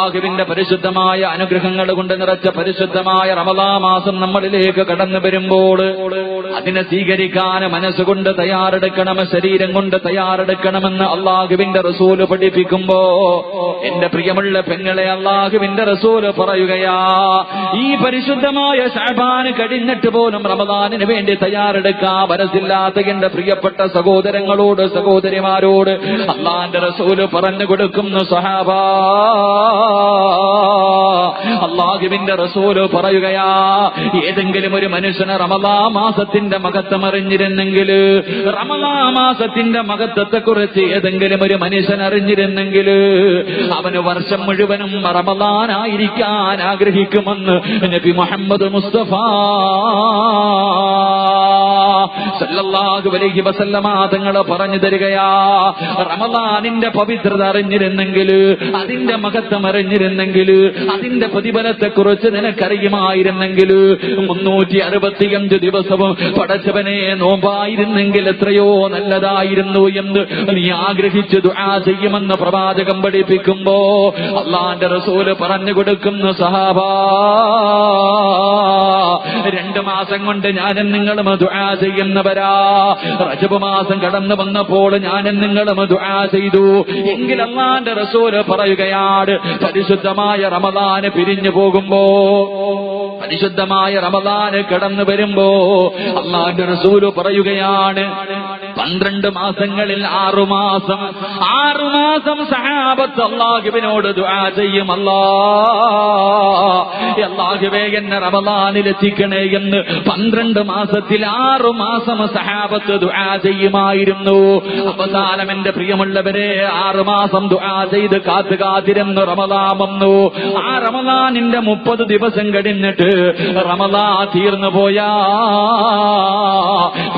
ആഹുവിന്റെ പരിശുദ്ധമായ അനുഗ്രഹങ്ങൾ കൊണ്ട് നിറച്ച പരിശുദ്ധമായ റമദാ മാസം നമ്മളിലേക്ക് കടന്നു വരുമ്പോൾ അതിനെ സ്വീകരിക്കാൻ മനസ്സുകൊണ്ട് തയ്യാറെടുക്കണം ശരീരം കൊണ്ട് തയ്യാറെടുക്കണമെന്ന് അള്ളാഹുവിന്റെ റസൂൽ പഠിപ്പിക്കുമ്പോ എന്റെ പ്രിയമുള്ള പെങ്ങളെ അള്ളാഹുവിന്റെ റസൂൽ പറയുകയാ ഈ പരിശുദ്ധമായ ഷാബാന് കഴിഞ്ഞിട്ട് പോലും റമദാനിന് വേണ്ടി തയ്യാറെടുക്കാ മനസ്സില്ലാത്ത എന്റെ പ്രിയപ്പെട്ട സഹോദരങ്ങളോട് സഹോദരിമാരോട് അള്ളാന്റെ റസൂൽ പറഞ്ഞു കൊടുക്കുന്നു സഹാബാ അള്ളാഹുവിന്റെ റസൂൽ പറയുകയാ ഏതെങ്കിലും ഒരു മനുഷ്യന് റമദാ മാസത്തിന്റെ മഹത്വം അറിഞ്ഞിരുന്നെങ്കിൽ റമദാ മാസത്തിന്റെ മഹത്വത്തെ കുറിച്ച് ഏതെങ്കിലും ഒരു മനുഷ്യൻ അറിഞ്ഞിരുന്നെങ്കിൽ അവന് വർഷം മുഴുവനും റമദാനായിരിക്കാൻ ആഗ്രഹിക്കുമെന്ന് നബി മുഹമ്മദ് മുസ്തഫ സല്ലല്ലാഹു അലൈഹി വസല്ലമ തങ്ങൾ പറഞ്ഞു തരികയാ റമദാനിന്റെ പവിത്രത അറിഞ്ഞിരുന്നെങ്കിൽ അതിന്റെ മഹത്വം അറിഞ്ഞിരുന്നെങ്കിൽ അതിന്റെ പ്രതിഫലത്തെ കുറിച്ച് നിനക്കറിയുമായിരുന്നെങ്കിൽ മുന്നൂറ്റി അറുപത്തിയഞ്ച് ദിവസവും പടച്ചവനെ നോമ്പായിരുന്നെങ്കിൽ എത്രയോ നല്ലതായിരുന്നു എന്ന് നീ ആഗ്രഹിച്ച് ദുആ ചെയ്യുമെന്ന് പ്രവാചകം പഠിപ്പിക്കുമ്പോ അള്ളാന്റെ റസൂൽ പറഞ്ഞു കൊടുക്കുന്ന സഹാബാ രണ്ട് മാസം കൊണ്ട് ഞാനും നിങ്ങളും ദുആ ചെയ്യുന്നവരാ. റജബ് മാസം കടന്നു വന്നപ്പോൾ ഞാൻ നിങ്ങളും ദുആ ചെയ്തു. എങ്കിൽ റസൂൽ പറയുകയാണ് പരിശുദ്ധമായ റമദാന് പിരിഞ്ഞു പോകുമ്പോ പരിശുദ്ധമായ റമദാന് കടന്നു വരുമ്പോ അല്ലാന്റെ റസൂൽ പറയുകയാണ് പന്ത്രണ്ട് മാസങ്ങളിൽ ആറു മാസം. ആറു മാസം സഹാബത്ത് അള്ളാഹുവിനോട് ദുആ ചെയ്യും അല്ലാ അള്ളാഹുവേ എന്നെ റമദാനിൽ എത്തിക്കണേ എന്ന് പന്ത്രണ്ട് മാസത്തിൽ ആറു മാസം സഹാബത്ത് ദുആ ചെയ്യുമായിരുന്നു. അവസാനം എന്റെ പ്രിയമുള്ളവരെ ആറു മാസം ദുആ ചെയ്ത് കാത്തു കാത്തിരുന്നു റമദാൻ വന്നു. ആ റമദാനിന്റെ മുപ്പത് ദിവസം കഴിഞ്ഞിട്ട് റമദാ തീർന്നു പോയാ.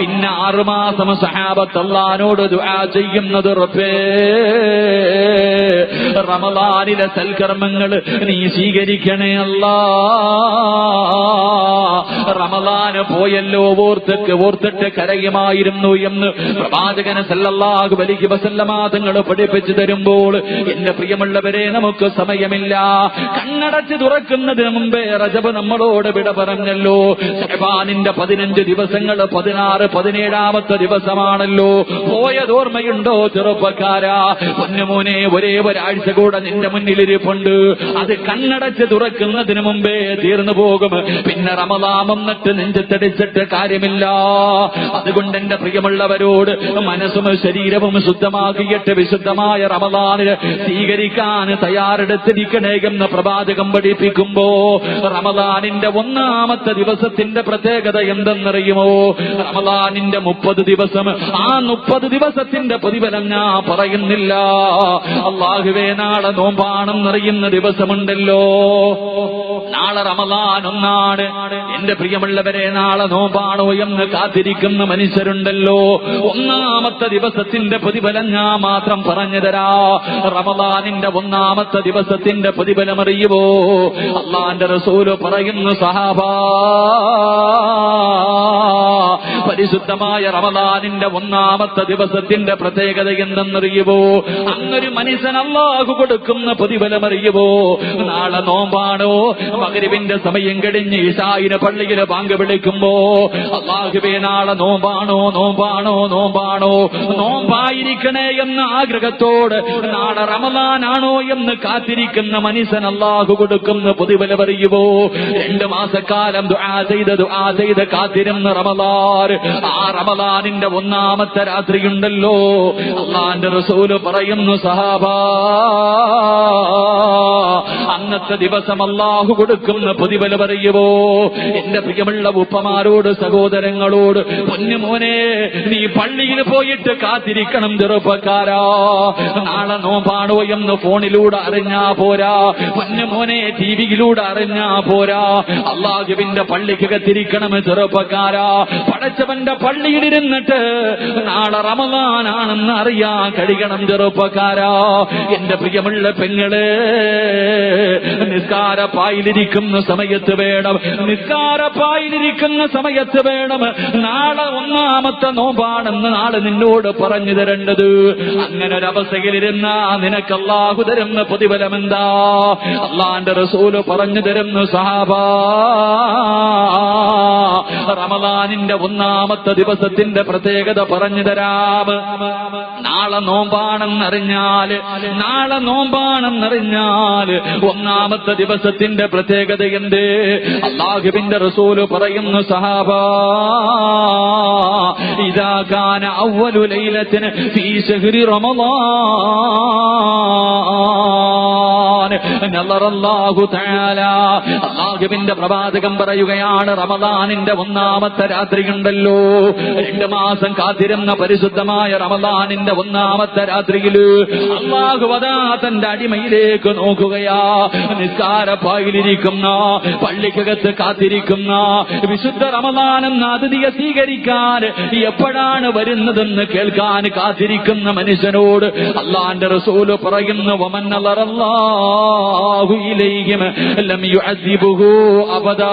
പിന്നെ ആറുമാസം സഹാബത്തല്ലാനോട് ചെയ്യുന്നത് റബ്ബേ. റമദാനിലെ സൽക്കർമ്മങ്ങൾ നീ സ്വീകരിക്കണേ അല്ലാ. റമദാന് പോയല്ലോ ഓർത്തക്ക് ഓർത്തിട്ട് കരയുമായിരുന്നു എന്ന് പ്രവാചകൻ സല്ലല്ലാഹു അലൈഹി വസല്ലമ തങ്ങൾ പഠിപ്പിച്ചു തരുമ്പോൾ എന്റെ പ്രിയമുള്ളവരെ നമുക്ക് സമയമില്ല. കണ്ണടച്ച് തുറക്കുന്നതിന് മുമ്പേ റജബ് നമ്മളോട് വിട പറഞ്ഞല്ലോ. സഹബാനിന്റെ പതിനഞ്ച് ദിവസങ്ങൾ പതിനാറ് പതിനേഴാമത്തെ ദിവസമാണല്ലോ. പോയതോർമ്മയുണ്ടോ ചെറുപ്പക്കാരാ? പൊന്നുമോനെ ഒരേ ഒരാഴ്ച കൂടെ നിന്റെ മുന്നിലിരിപ്പുണ്ട്. അത് കണ്ണടച്ച് തുറക്കുന്നതിന് മുമ്പേ തീർന്നു പോകും. പിന്നെ റമദാം നട്ട് നെഞ്ചത്തടിച്ചിട്ട് കാര്യമില്ല. അതുകൊണ്ട് എന്റെ പ്രിയമുള്ളവരോട് മനസ്സും ശരീരവും ശുദ്ധമാക്കിയിട്ട് വിശുദ്ധമായ റമദാനിൽ സ്വീകരിക്കാൻ തയ്യാറെടുത്തിരിക്കണേ എന്ന് പ്രവാചകം പഠിപ്പിക്കുമ്പോ റമദാനിന്റെ ഒന്നാമത്തെ ദിവസത്തിന്റെ പ്രത്യേകത എന്തെന്നറിയുമോ? റമദാനിന്റെ മുപ്പത് ദിവസം ആ മുപ്പത് ദിവസത്തിന്റെ പ്രതിഫലം ഞാൻ പറയുന്നില്ല. അള്ളാഹുവേ നാളെ നോമ്പാണെന്നറിയുന്ന ദിവസമുണ്ടല്ലോ. നാളെ റമദാൻ ഒന്നാണ്. എന്റെ പ്രിയമുള്ളവരെ നാളെ നോമ്പാണോ എന്ന് കാത്തിരിക്കുന്ന മനുഷ്യരുണ്ടല്ലോ. ഒന്നാമത്തെ ദിവസത്തിന്റെ പ്രതിഫലം ഞാൻ മാത്രം പറഞ്ഞു തരാ. റമദാനിന്റെ ഒന്നാമത്തെ ദിവസത്തിന്റെ പ്രതിഫലം അറിയുവോ? അള്ളാന്റെ റസൂൽ പറയുന്നു സഹാബാ പരിശുദ്ധമായ റമദാനിന്റെ ഒന്നാമത്തെ ദിവസത്തിന്റെ പ്രത്യേകത എന്തെന്നറിയുവോ? അങ്ങൊരു മനുഷ്യൻ അള്ളാഹു കൊടുക്കുന്ന പ്രതിഫലം അറിയുവോ നാളെ നോമ്പാണോ? മകരുവിന്റെ സമയം കഴിഞ്ഞ് ഈശായിന് പള്ളിയിലെ പങ്ക് വിളിക്കുമ്പോ അള്ളാഹുബേ നാളെ നോമ്പാണോ? നോമ്പാണോ? നോമ്പാണോ? നോമ്പായിരിക്കണേ എന്ന ആഗ്രഹത്തോട് നാളെ റമദാനാണോ എന്ന് കാത്തിരിക്കുന്ന മനുഷ്യൻ അള്ളാഹു കൊടുക്കുന്ന പ്രതിഫലം അറിയുവോ രണ്ട് മാസക്കാലം ദുആ ചെയ്ത് ദുആ ചെയ്ത് കാത്തിരുന്ന റമദാൻ ആ റമദാനിന്റെ ഒന്നാമത്തെ രാത്രിയുണ്ടല്ലോ. അള്ളാന്റെ റസൂൽ പറയുന്നു സഹാബാ അന്നത്തെ ദിവസം അള്ളാഹു കൊടുക്കുന്ന പ്രതിഫല പറയുവോ എന്റെ പ്രിയമുള്ള ഉപ്പമാരോട് സഹോദരങ്ങളോട് പൊന്നുമോനെ നീ പള്ളിയിൽ പോയിട്ട് കാത്തിരിക്കണം ചെറുപ്പക്കാരാ. നാളെ നോമ്പാണോ എന്ന് ഫോണിലൂടെ അറിഞ്ഞാ പോരാ. പൊന്നുമോനെ ടി വിയിലൂടെ അറിഞ്ഞാ പോരാ. അള്ളാഹുവിന്റെ പള്ളിക്ക് കത്തിരിക്കണം ചെറുപ്പക്കാരാ. പടച്ചവന്റെ പള്ളിയിലിരുന്നിട്ട് നാളെ റമദാനാണെന്ന് അറിയാ കഴിയണം ചെറുപ്പക്കാരാ. എന്റെ പ്രിയമുള്ള പെങ്ങൾ നിസ്കാരപ്പായിലിരിക്കുന്ന സമയത്ത് വേണം. നിസ്കാരപ്പായിലിരിക്കുന്ന സമയത്ത് വേണം. നാളെ ഒന്നാമത്തെ നോമ്പാണെന്ന് നാളെ നിന്നോട് പറഞ്ഞു തരേണ്ടത്. അങ്ങനെ ഒരവസ്ഥയിലിരുന്ന നിനക്ക് അള്ളാഹു തരുന്ന പ്രതിഫലം എന്താ അള്ളാന്റെ റസൂൽ പറഞ്ഞു തരുന്നു സഹാബാ റമദാനിന്റെ ഒന്നാമത്തെ ദിവസത്തിന്റെ പ്രത്യേകത പറഞ്ഞു തരാം. നാളെ നോമ്പാണെന്നറിഞ്ഞാൽ നാളെ നോമ്പാണെന്നറിഞ്ഞാൽ ഒന്നാമത്തെ ദിവസത്തിന്റെ പ്രത്യേകത എന്ത്? അള്ളാഹുബിന്റെ റസൂൽ പറയുന്നു സഹാബാ ഇതാകാന അവലു ലൈലത്തിന് ഫീ ശഹ്രി റമളാൻ തആല അള്ളാഹുവിന്റെ പ്രവാചകം പറയുകയാണ് റമദാനിന്റെ ഒന്നാമത്തെ രാത്രി ഉണ്ടല്ലോ രണ്ട് മാസം കാത്തിരുന്ന പരിശുദ്ധമായ റമദാനിന്റെ ഒന്നാമത്തെ രാത്രിയിൽ അള്ളാഹുവതാ തന്റെ അടിമയിലേക്ക് നോക്കുകയാ. നിസ്കാര നിസ്കാരപ്പായിലിരിക്കുന്ന പള്ളിക്കകത്ത് കാത്തിരിക്കുന്ന വിശുദ്ധ റമദാൻ എന്ന അതിഥിയെ സ്വീകരിക്കാൻ എപ്പോഴാണ് വരുന്നതെന്ന് കേൾക്കാൻ കാത്തിരിക്കുന്ന മനുഷ്യനോട് അള്ളാന്റെ റസൂൽ പറയുന്നു വമൻ നളറല്ലാഹു ഇലൈഹിം ലം യുഅസിബുഹു അബദാ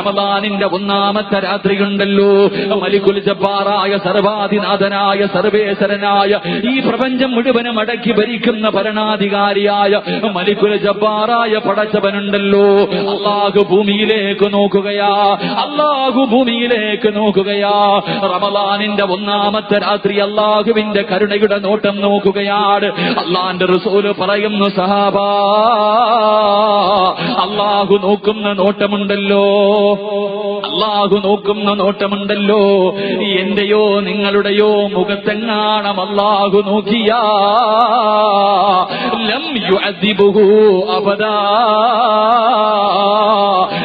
റമദാനിന്റെ ഒന്നാമത്തെ രാത്രിയുണ്ടല്ലോ. മലിക്കുൽ ജബ്ബാറായ സർവാധിനാഥനായ സർവേശ്വരനായ ഈ പ്രപഞ്ചം മുഴുവനും അടക്കി ഭരിക്കുന്ന ഭരണാധികാരിയായ മലിക്കുൽ ജബ്ബാറായ പടച്ചവനുണ്ടല്ലോ. അള്ളാഹു ഭൂമിയിലേക്ക് നോക്കുകയാ. അള്ളാഹു ഭൂമിയിലേക്ക് നോക്കുകയാ. റമദാനിന്റെ ഒന്നാമത്തെ രാത്രി അള്ളാഹുവിന്റെ കരുണയുടെ നോട്ടം നോക്കുകയാണ്. അള്ളാന്റെ റസൂൽ പറയുന്നു സഹാബ അള്ളാഹു നോക്കുന്ന നോട്ടമുണ്ടല്ലോ. അള്ളാഹു നോക്കുന്ന നോട്ടമുണ്ടല്ലോ. എന്റെയോ നിങ്ങളുടെയോ മുഖത്തെങ്ങാണം അള്ളാഹു നോക്കിയാ? ലം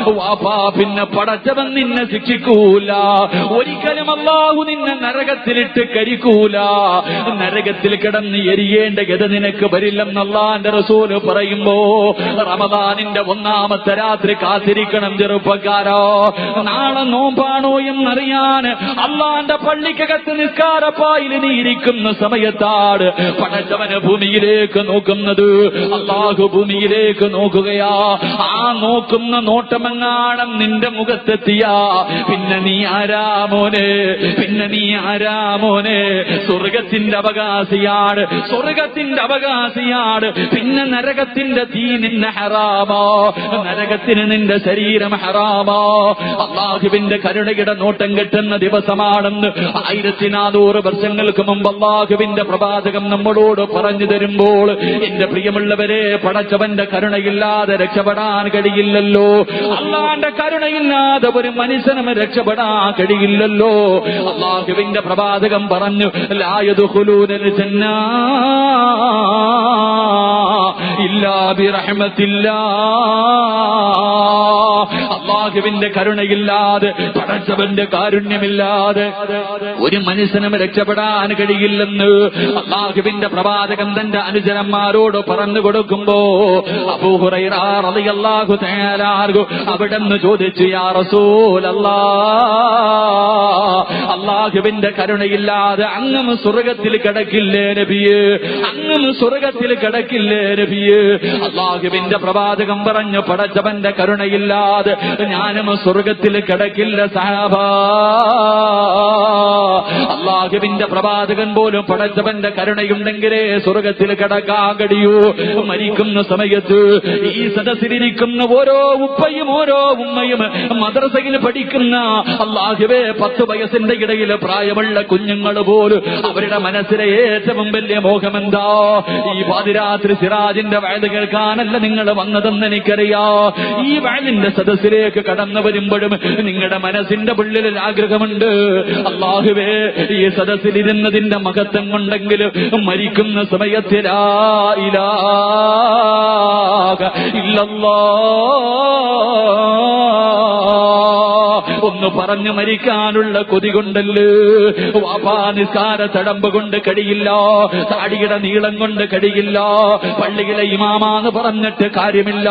വാപ്പാ പിന്നെ പടച്ചവൻ നിന്നെ ശിക്ഷിക്കൂല. ഒരിക്കലും അള്ളാഹു നിന്നെ നരകത്തിലിട്ട് കരിക്കൂല. നരകത്തിൽ കിടന്ന് എരിയേണ്ട ഗത നിനക്ക് വരില്ലെന്ന് അള്ളാന്റെ റസൂൽ പറയുമ്പോ റമദാനിന്റെ ഒന്നാമത്തെ രാത്രി കാത്തിരിക്കണം ചെറുപ്പക്കാരോ. നാളെ നോമ്പാണോ എന്നറിയാൻ അള്ളാന്റെ പള്ളിക്കകത്ത് നിസ്കാരപ്പായിൽ നീ ഇരിക്കുന്ന സമയത്താണ് പടച്ചവന് ഭൂമിയിലേക്ക് നോക്കുന്നത്. അള്ളാഹു ഭൂമിയിലേക്ക് നോക്കുകയാ. ആ നോക്കുന്ന നോട്ടമെങ്ങാണം നിന്റെ മുഖത്തെത്തിയ. പിന്നെ നീ ആരാമോനെ പിന്നെ നീ ആരാമോനെ സ്വർഗത്തിന്റെ അവകാശിയാണ് സ്വർഗത്തിന്റെ അവകാശിയാണ് പിന്നെ നരകത്തിന്റെ തീ നിന്നെ ഹറാമോ. നരകത്തിന് നിന്റെ ശരീരം ഹറാമോ. അള്ളാഹുവിന്റെ കരുണയുടെ നോട്ടം കെട്ടുന്ന ദിവസമാണെന്ന് ആയിരത്തി നാനൂറ് വർഷങ്ങൾക്ക് മുമ്പ് അള്ളാഹുവിന്റെ പ്രവാചകം നമ്മളോട് പറഞ്ഞു തരുമ്പോൾ എന്റെ പ്രിയമുള്ളവരെ പടച്ചവന്റെ കരുണയില്ലാതെ രക്ഷപ്പെടാൻ കഴിയില്ലല്ലോ. അള്ളാന്റെ കരുണയില്ലാതെ ഒരു മനുഷ്യനും രക്ഷപ്പെടാൻ കഴിയില്ലല്ലോ അള്ളാഹുവിന്റെ പ്രവാചകം പറഞ്ഞു ജന്നാ ഇല്ലാ ബിറഹ്മത്തില്ലാ. അള്ളാഹുവിന്റെ കരുണയില്ലാതെ പടച്ചവന്റെ കാരുണ്യമില്ലാതെ ഒരു മനുഷ്യനും രക്ഷപ്പെടാൻ കഴിയില്ലെന്ന് അള്ളാഹുവിന്റെ പ്രവാചകൻ തന്റെ അനുചരന്മാരോട് പറഞ്ഞു കൊടുക്കുമ്പോ അബൂഹുറൈറാഹു തേലാർഗു അവിടെ നിന്ന് ചോദിച്ചു യാ റസൂലല്ലാ അള്ളാഹുവിന്റെ കരുണയില്ലാതെ അങ്ങും സ്വർഗത്തിൽ കിടക്കില്ലേ നബിയേ? അങ്ങും സ്വർഗത്തിൽ കിടക്കില്ലേ നബിയേ? അള്ളാഹുവിന്റെ പ്രവാചകം പറഞ്ഞു പടച്ചവന്റെ കരുണയില്ലാതെ ഞാനും സ്വർഗത്തിൽ കിടക്കില്ല സാബ അള്ളാഹുവിന്റെ പ്രവാചകൻ പോലും പടച്ചവന്റെ കരുണയുണ്ടെങ്കിലേ സ്വർഗത്തിൽ കിടക്കാൻ കഴിയൂ. മരിക്കുന്ന സമയത്ത് ഈ സദസ്സിലിരിക്കുന്ന ഓരോ ഉപ്പയും ഉമ്മയും മദ്രസയിൽ പഠിക്കുന്ന അള്ളാഹുവേ പത്ത് വയസ്സിന്റെ ഇടയിൽ പ്രായമുള്ള കുഞ്ഞുങ്ങൾ പോലും അവരുടെ മനസ്സിലെ ഏറ്റവും വലിയ മോഹമെന്താ? ഈ പാതിരാത്രി സിറാജിന്റെ വയത് കേൾക്കാനല്ല നിങ്ങൾ വന്നതെന്ന് എനിക്കറിയാ. ഈ വയലിന്റെ സദസ്സിലേക്ക് കടന്നു വരുമ്പോഴും നിങ്ങളുടെ മനസ്സിന്റെ ഉള്ളിൽ ആഗ്രഹമുണ്ട്. അള്ളാഹുവേ ഈ സദസ്സിലിരുന്നതിന്റെ മഹത്വം കൊണ്ടെങ്കിലും മരിക്കുന്ന സമയത്തിലാ ഇല്ലല്ലാ എന്ന് പറഞ്ഞു മരിക്കാനുള്ള കൊതി കൊണ്ടല്ലോ. നിസ്കാര തടമ്പ് കൊണ്ട് കഴിയില്ല താടിയുടെ നീളം കൊണ്ട് കഴിയില്ല പള്ളിയിലെ ഇമാമാന്ന് പറഞ്ഞിട്ട് കാര്യമില്ല.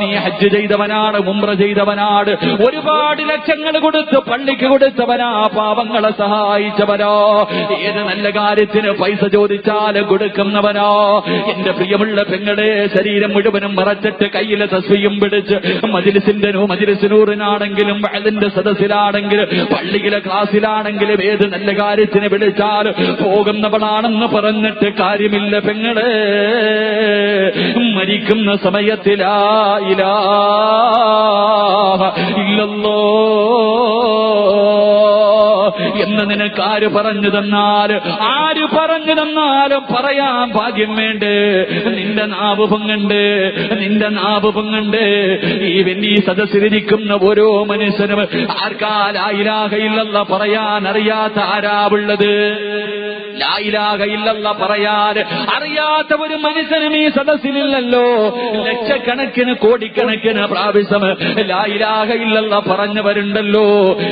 നീ ഹജ്ജ് ചെയ്തവനാണ് മുമ്ര ചെയ്തവനാണ്. ഒരുപാട് ലക്ഷങ്ങൾ കൊടുത്ത് പള്ളിക്ക് കൊടുത്തവനാ പാവങ്ങളെ സഹായിച്ചവനോ. ഏത് നല്ല കാര്യത്തിന് പൈസ ചോദിച്ചാൽ കൊടുക്കുന്നവനോ. എന്റെ പ്രിയമുള്ള പെങ്ങളെ ശരീരം മുഴുവനും മറച്ചിട്ട് കയ്യിലെ തസ്വിയും പിടിച്ച് മജിലിസിന്റെ മജിലിസിനൂറിനാണെങ്കിലും അതിന്റെ സദസ്സിലാണെങ്കിലും പള്ളിയിലെ ക്ലാസ്സിലാണെങ്കിലും ഏത് നല്ല കാര്യത്തിന് വിളിച്ചാൽ പോകുന്നവളാണെന്ന് പറഞ്ഞിട്ട് കാര്യമില്ല പെങ്ങളെ. മരിക്കുന്ന സമയത്തിലാ എന്ന് നിനക്ക് ആര് പറഞ്ഞു തന്നാൽ ആര് പറഞ്ഞു തന്നാലും പറയാൻ ഭാഗ്യം വേണ്ടേ? നിന്റെ നാവ് പൊങ്ങണ്ട്? നിന്റെ നാവ് പൊങ്ങണ്ട്? ഈ വലിയ സദസ്സിലിരിക്കുന്ന ഓരോ മനുഷ്യനും ആർക്കാലായില്ലാകയില്ലെന്ന പറയാൻ അറിയാത്ത ആരാവുള്ളത് ലായിലാകയില്ലെന്ന പറയാൻ അറിയാത്ത ഒരു മനുഷ്യനും ഈ സദസ്സിലില്ലല്ലോ. ലക്ഷക്കണക്കിന് കോടിക്കണക്കിന് പ്രാവശ്യം ലായിലാകയില്ലെന്ന പറഞ്ഞവരുണ്ടല്ലോ.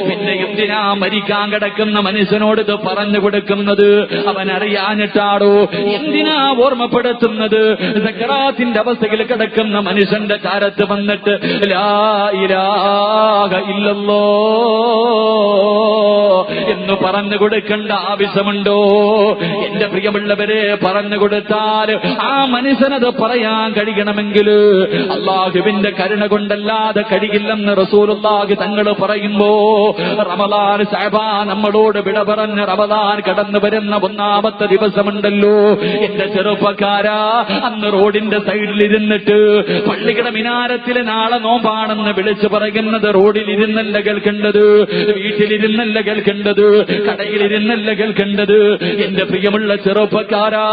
പിന്നെ എന്തിനാ മരിക്കാൻ കിടക്കുന്ന മനുഷ്യനോട് ഇത് പറഞ്ഞു കൊടുക്കുന്നത്? അവൻ അറിയാനിട്ടാടോ എന്തിനാ ഓർമ്മപ്പെടുത്തുന്നത്? സക്കറാത്തിന്റെ അവസ്ഥയിൽ കിടക്കുന്ന മനുഷ്യന്റെ കാലത്ത് വന്നിട്ട് ലായിലാക ഇല്ലല്ലോ എന്ന് പറഞ്ഞു കൊടുക്കേണ്ട ആവശ്യമുണ്ടോ? എന്റെ പ്രിയമുള്ളവരെ പറഞ്ഞു കൊടുത്താൽ ആ മനുഷ്യനത് പറയാൻ കഴിയണമെങ്കിൽ അള്ളാഹുവിന്റെ കരുണ കൊണ്ടല്ലാതെ കഴിയില്ലെന്ന് റസൂലുള്ളാഹി തങ്ങൾ പറയുമ്പോ റമദാൻ സാഹബ നമ്മളോട് വിട പറഞ്ഞ് റമദാൻ കടന്നു വരുന്ന ഒന്നാമത്തെ ദിവസമുണ്ടല്ലോ. എന്റെ ചെറുപ്പക്കാരാ അന്ന് റോഡിന്റെ സൈഡിൽ ഇരുന്നിട്ട് പള്ളിയുടെ മിനാരത്തിലെ നാളെ നോമ്പാണെന്ന് വിളിച്ചു പറയുന്നത് റോഡിൽ ഇരുന്നല്ല കേൾക്കേണ്ടത് വീട്ടിലിരുന്നല്ല കേൾക്കേണ്ടത് കടയിലിരുന്നല്ല കേൾക്കേണ്ടത്. എന്റെ പ്രിയമുള്ള ചെറുപ്പക്കാരാ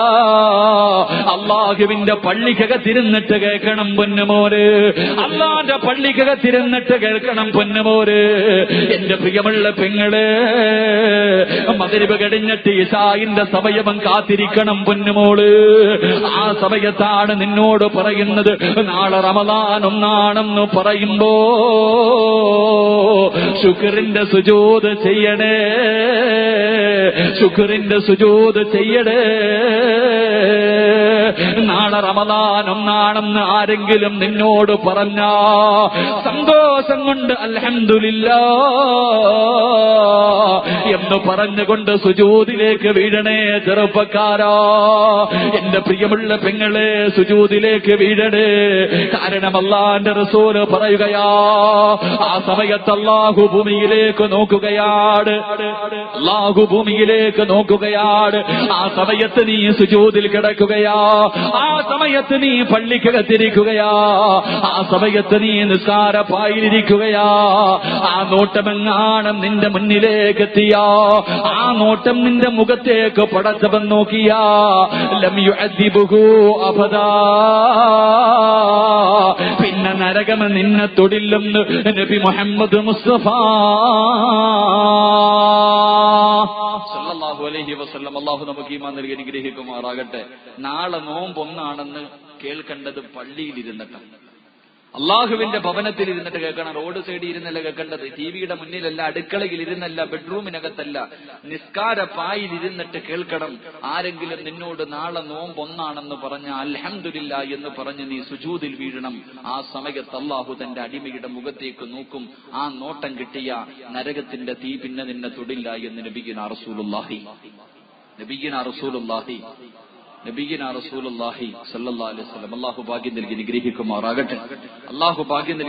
അള്ളാഹുവിന്റെ പള്ളിക്കകത്തിരുന്നിട്ട് കേൾക്കണം പൊന്നുമോര്. അള്ളാന്റെ പള്ളിക്കകത്തിരുന്നിട്ട് കേൾക്കണം പൊന്നുമോര്. എന്റെ പ്രിയമുള്ള പെങ്ങൾ മകരിവ് കഴിഞ്ഞിട്ട് ഇസായിന്റെ സമയം കാത്തിരിക്കണം പൊന്നുമോൾ. ആ സമയത്താണ് നിന്നോട് പറയുന്നത് നാളെ റമദാൻ ഒന്നാണെന്ന് പറയുമ്പോ ശുക്രിന്റെ സുജോത് ചെയ്യണേ. ശുക്രിന്റെ സുജൂത് ചെയ്യണേ നാളെ റമദാൻ ഒന്നാണെന്ന് ആരെങ്കിലും നിന്നോട് പറഞ്ഞ സന്തോഷം കൊണ്ട് അലഹന്തുലില്ല എന്ന് പറഞ്ഞുകൊണ്ട് സുജൂതിലേക്ക് വീഴണേ ചെറുപ്പക്കാരാ. എന്റെ പ്രിയമുള്ള പെങ്ങളെ സുജൂതിലേക്ക് വീഴണേ. കാരണം റസൂൽ പറയുകയാ ആ സമയത്ത് അള്ളാഹു ഭൂമിയിലേക്ക് നോക്കുകയാണ് അള്ളാഹു ഭൂമിയിലേക്ക് നോക്കുകയാണ് ആ സമയത്ത് നീ സുജൂതിൽ കിടക്കുകയാ. ആ സമയത്ത് നീ പള്ളിക്കകത്തിരിക്കുകയാ ആ സമയത്ത് നീ നിസ്കാരപ്പായിരിക്കുകയാ ആ നോട്ടമെങ്ങാണ് നിന്റെ മുന്നിലേക്ക് എത്തിയാ ആ നോട്ടം നിന്റെ മുഖത്തേക്ക് പടച്ചവൻ നോക്കിയാ. പിന്നെ നരകം നിന്നെ തൊടില്ലെന്ന് നബി മുഹമ്മദ് മുസ്തഫ. സല്ലല്ലാഹു അലൈഹി വസല്ലം അല്ലാഹു നമുക്ക് ഈമാൻ നൽകി അനുഗ്രഹിക്കുമാറാകട്ടെ. നാളെ നോമ്പൊന്നാണെന്ന് കേൾക്കേണ്ടത് പള്ളിയിലിരുന്നിട്ടാണ്. അള്ളാഹുവിന്റെ ഭവനത്തിൽ ഇരുന്നിട്ട് കേൾക്കണം. റോഡ് സൈഡിൽ ഇരുന്നല്ല കേൾക്കേണ്ടത്? ടി വിയുടെ മുന്നിലല്ല അടുക്കളയിൽ ഇരുന്നല്ല ബെഡ്റൂമിനകത്തല്ല. നിസ്കാര പായിൽ ഇരുന്നിട്ട് കേൾക്കണം. ആരെങ്കിലും നിന്നോട് നാളെ നോമ്പൊന്നാണെന്ന് പറഞ്ഞ അൽഹംദുലില്ല എന്ന് പറഞ്ഞ് നീ സുജൂതിൽ വീഴണം. ആ സമയത്ത് അള്ളാഹു തന്റെ അടിമയുടെ മുഖത്തേക്ക് നോക്കും. ആ നോട്ടം കിട്ടിയ നരകത്തിന്റെ തീ പിന്നെ നിന്നെ തൊടില്ല എന്ന് നബിഗിന റസൂലുള്ളാഹി. നബിഗിന റസൂലുള്ളാഹി. നബീന റസൂലുള്ളാഹി സല്ലല്ലാഹു അലൈഹി വസല്ലം അല്ലാഹു ഭാഗ്യം നൽകി നിഗ്രഹിക്കുമാറാകട്ടെ അല്ലാഹു ഭാഗ്യം